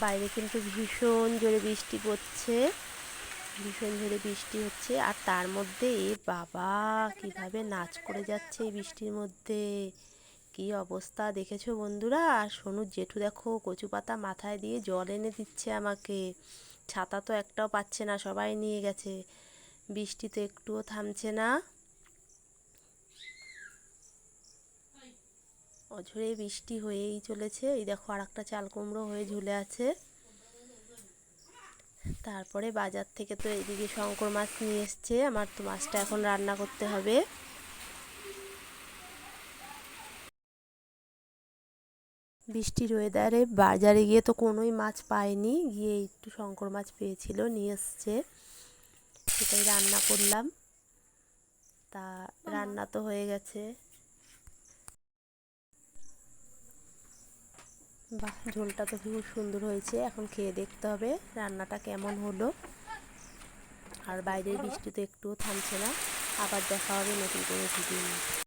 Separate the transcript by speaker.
Speaker 1: বাইরে কিন্তু ভীষণ জোরে বৃষ্টি পড়ছে। ভীষণ জোরে বৃষ্টি হচ্ছে। আর তার মধ্যে, এ বাবা, কীভাবে নাচ করে যাচ্ছে এই বৃষ্টির মধ্যে? কি অবস্থা দেখেছ বন্ধুরা? আর সোনুর জেঠু দেখো, কচু পাতা মাথায় দিয়ে জল এনে দিচ্ছে আমাকে। ছাতা তো একটাও পাচ্ছে না, সবাই নিয়ে গেছে। বৃষ্টি তো একটুও থামছে না। অঝরে বৃষ্টি হয়েই চলেছে। এই দেখো আর একটা চাল কুমড়ো হয়ে ঝুলে আছে। তারপরে বাজার থেকে তো এদিকে শঙ্কর মাছ নিয়ে এসছে। আমার তো মাছটা এখন রান্না করতে হবে। বৃষ্টির ওয়েদারে বাজারে গিয়ে তো কোনোই মাছ পাইনি। গিয়ে একটু শঙ্কর মাছ পেয়েছিল, নিয়ে এসছে। সেটাই রান্না করলাম। তা রান্না তো হয়ে গেছে। বাহ, ঝোলটা তো খুব সুন্দর হয়েছে। এখন খেয়ে দেখতে হবে রান্নাটা কেমন হলো। আর বাইরের বৃষ্টি তো একটুও থামছে না। আবার দেখা হবে নতুন করে